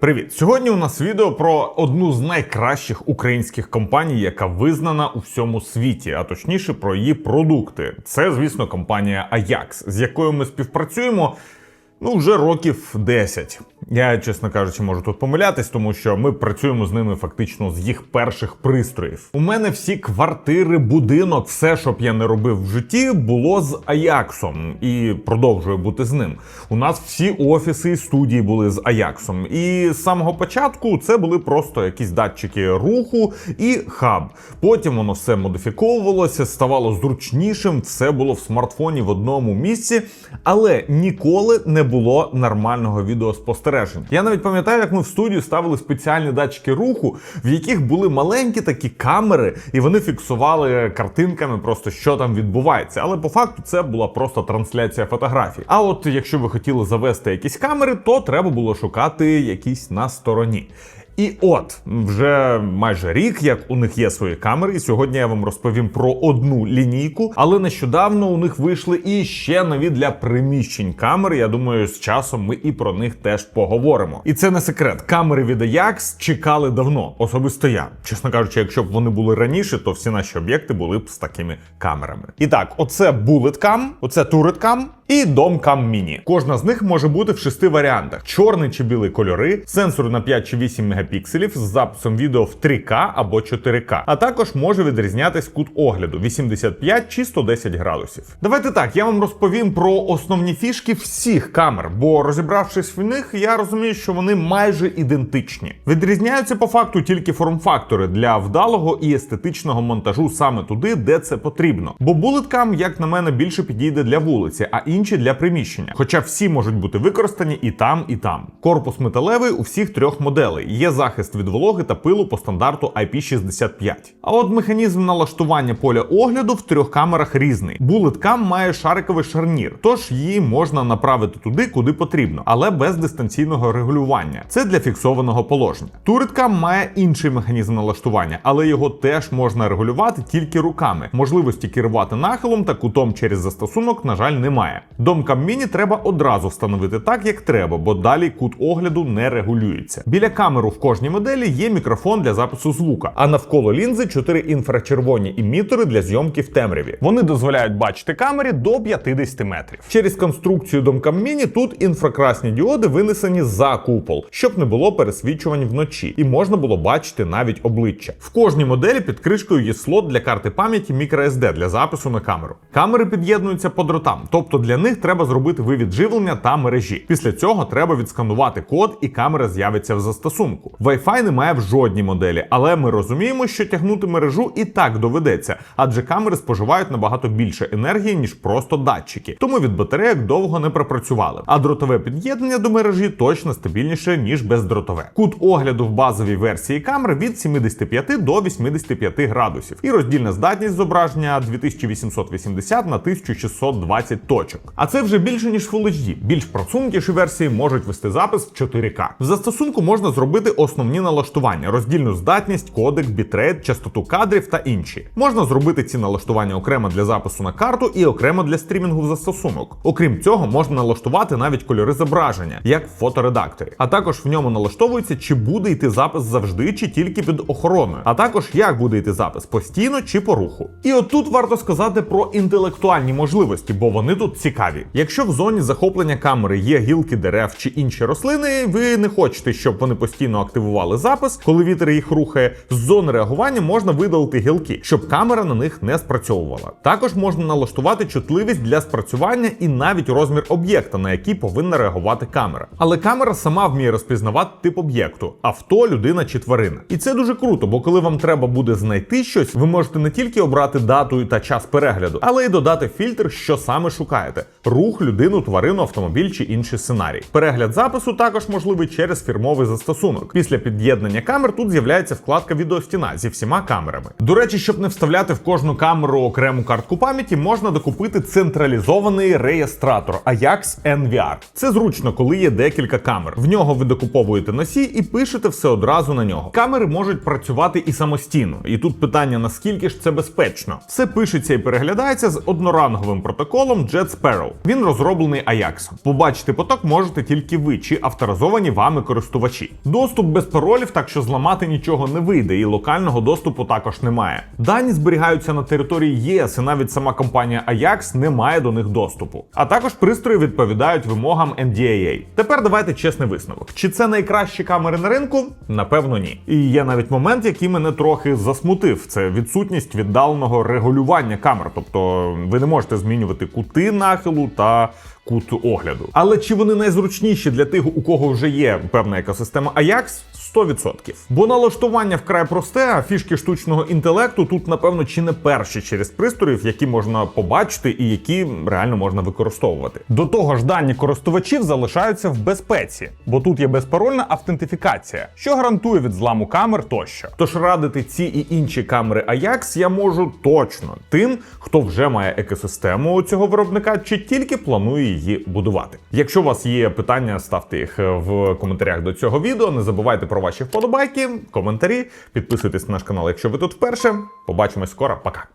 Привіт! Сьогодні у нас відео про одну з найкращих українських компаній, яка визнана у всьому світі, а точніше про її продукти. Це, звісно, компанія Ajax, з якою ми співпрацюємо. Ну, вже років 10. Я, чесно кажучи, можу тут помилятись, тому що ми працюємо з ними фактично з їх перших пристроїв. У мене всі квартири, будинок, все, що б я не робив в житті, було з Аяксом і продовжує бути з ним. У нас всі офіси і студії були з Аяксом. І з самого початку це були просто якісь датчики руху і хаб. Потім воно все модифіковувалося, ставало зручнішим, все було в смартфоні в одному місці, але ніколи не було нормального відеоспостереження. Я навіть пам'ятаю, як ми в студію ставили спеціальні датчики руху, в яких були маленькі такі камери, і вони фіксували картинками просто що там відбувається. Але по факту це була просто трансляція фотографій. А от якщо ви хотіли завести якісь камери, то треба було шукати якісь на стороні. І от вже майже рік, як у них є свої камери, і сьогодні я вам розповім про одну лінійку. Але нещодавно у них вийшли і ще нові для приміщень камери. Я думаю, з часом ми і про них теж поговоримо. І це не секрет. Камери від Ajax чекали давно, особисто я. Чесно кажучи, якщо б вони були раніше, то всі наші об'єкти були б з такими камерами. І так, оце BulletCam, оце TurretCam і DomCam Mini. Кожна з них може бути в шести варіантах: чорний чи білий кольори, сенсор на 5 чи 8 мегапікселів з записом відео в 3К або 4К, а також може відрізнятись кут огляду 85 чи 110 градусів. Давайте так, я вам розповім про основні фішки всіх камер, бо розібравшись в них, я розумію, що вони майже ідентичні. Відрізняються по факту тільки форм-фактори для вдалого і естетичного монтажу саме туди, де це потрібно. Бо BulletCam, як на мене, більше підійде для вулиці, а інші для приміщення. Хоча всі можуть бути використані і там, і там. Корпус металевий у всіх трьох моделей. Є захист від вологи та пилу по стандарту IP65. А от механізм налаштування поля огляду в трьох камерах різний. BulletCam має шариковий шарнір, тож її можна направити туди, куди потрібно, але без дистанційного регулювання. Це для фіксованого положення. TurretCam має інший механізм налаштування, але його теж можна регулювати тільки руками. Можливості керувати нахилом та кутом через застосунок, на жаль, немає. Домкам міні треба одразу встановити так, як треба, бо далі кут огляду не регулюється. Біля камеру в кожній моделі є мікрофон для запису звука, а навколо лінзи 4 інфрачервоні імітори для зйомки в темряві. Вони дозволяють бачити камері до 50 метрів. Через конструкцію домкам міні тут інфракрасні діоди винесені за купол, щоб не було пересвічувань вночі, і можна було бачити навіть обличчя. В кожній моделі під кришкою є слот для карти пам'яті microSD для запису на камеру. Камери під'єднуються по дротам, тобто для них треба зробити вивід живлення та мережі. Після цього треба відсканувати код, і камера з'явиться в застосунку. Wi-Fi немає в жодній моделі, але ми розуміємо, що тягнути мережу і так доведеться, адже камери споживають набагато більше енергії, ніж просто датчики, тому від батарейок довго не пропрацювали. А дротове під'єднання до мережі точно стабільніше, ніж бездротове. Кут огляду в базовій версії камер від 75 до 85 градусів, і роздільна здатність зображення 2880 на 1620 точок. А це вже більше ніж Full HD. Більш просунутіші версії можуть вести запис в 4К. В застосунку можна зробити основні налаштування: роздільну здатність, кодек, бітрейт, частоту кадрів та інші. Можна зробити ці налаштування окремо для запису на карту і окремо для стрімінгу в застосунок. Окрім цього, можна налаштувати навіть кольори зображення, як в фоторедакторі. А також в ньому налаштовується, чи буде йти запис завжди, чи тільки під охороною. А також як буде йти запис постійно чи по руху. І отут варто сказати про інтелектуальні можливості, бо вони тут цікаві. Якщо в зоні захоплення камери є гілки дерев чи інші рослини, ви не хочете, щоб вони постійно активували запис, коли вітер їх рухає, з зони реагування можна видалити гілки, щоб камера на них не спрацьовувала. Також можна налаштувати чутливість для спрацювання і навіть розмір об'єкта, на який повинна реагувати камера. Але камера сама вміє розпізнавати тип об'єкту: авто, людина чи тварина. І це дуже круто, бо коли вам треба буде знайти щось, ви можете не тільки обрати дату та час перегляду, але й додати фільтр, що саме шукаєте: рух, людину, тварину, автомобіль чи інший сценарій. Перегляд запису також можливий через фірмовий застосунок. Після під'єднання камер тут з'являється вкладка відеостіна зі всіма камерами. До речі, щоб не вставляти в кожну камеру окрему картку пам'яті, можна докупити централізований реєстратор Ajax NVR. Це зручно, коли є декілька камер. В нього ви докуповуєте носій і пишете все одразу на нього. Камери можуть працювати і самостійно. І тут питання наскільки ж це безпечно. Все пишеться і переглядається з одноранговим протоколом Jet Sparrow. Він розроблений Ajax. Побачити поток можете тільки ви чи авторизовані вами користувачі. Доступ без паролів, так що зламати нічого не вийде, і локального доступу також немає. Дані зберігаються на території ЄС, і навіть сама компанія Ajax не має до них доступу. А також пристрої відповідають вимогам NDAA. Тепер давайте чесний висновок. Чи це найкращі камери на ринку? Напевно, ні. І є навіть момент, який мене трохи засмутив. Це відсутність віддаленого регулювання камер. Тобто ви не можете змінювати кути нахилу та кут огляду. Але чи вони найзручніші для тих, у кого вже є певна екосистема Ajax? 100%. Бо налаштування вкрай просте, а фішки штучного інтелекту тут, напевно, чи не перші через пристроїв, які можна побачити і які реально можна використовувати. До того ж, дані користувачів залишаються в безпеці, бо тут є безпарольна автентифікація, що гарантує від зламу камер тощо. Тож радити ці і інші камери Ajax я можу точно тим, хто вже має екосистему цього виробника, чи тільки планує її будувати. Якщо у вас є питання, ставте їх в коментарях до цього відео. Не забувайте про ваші вподобайки, коментарі, підписуйтесь на наш канал, якщо ви тут вперше. Побачимось скоро, пока.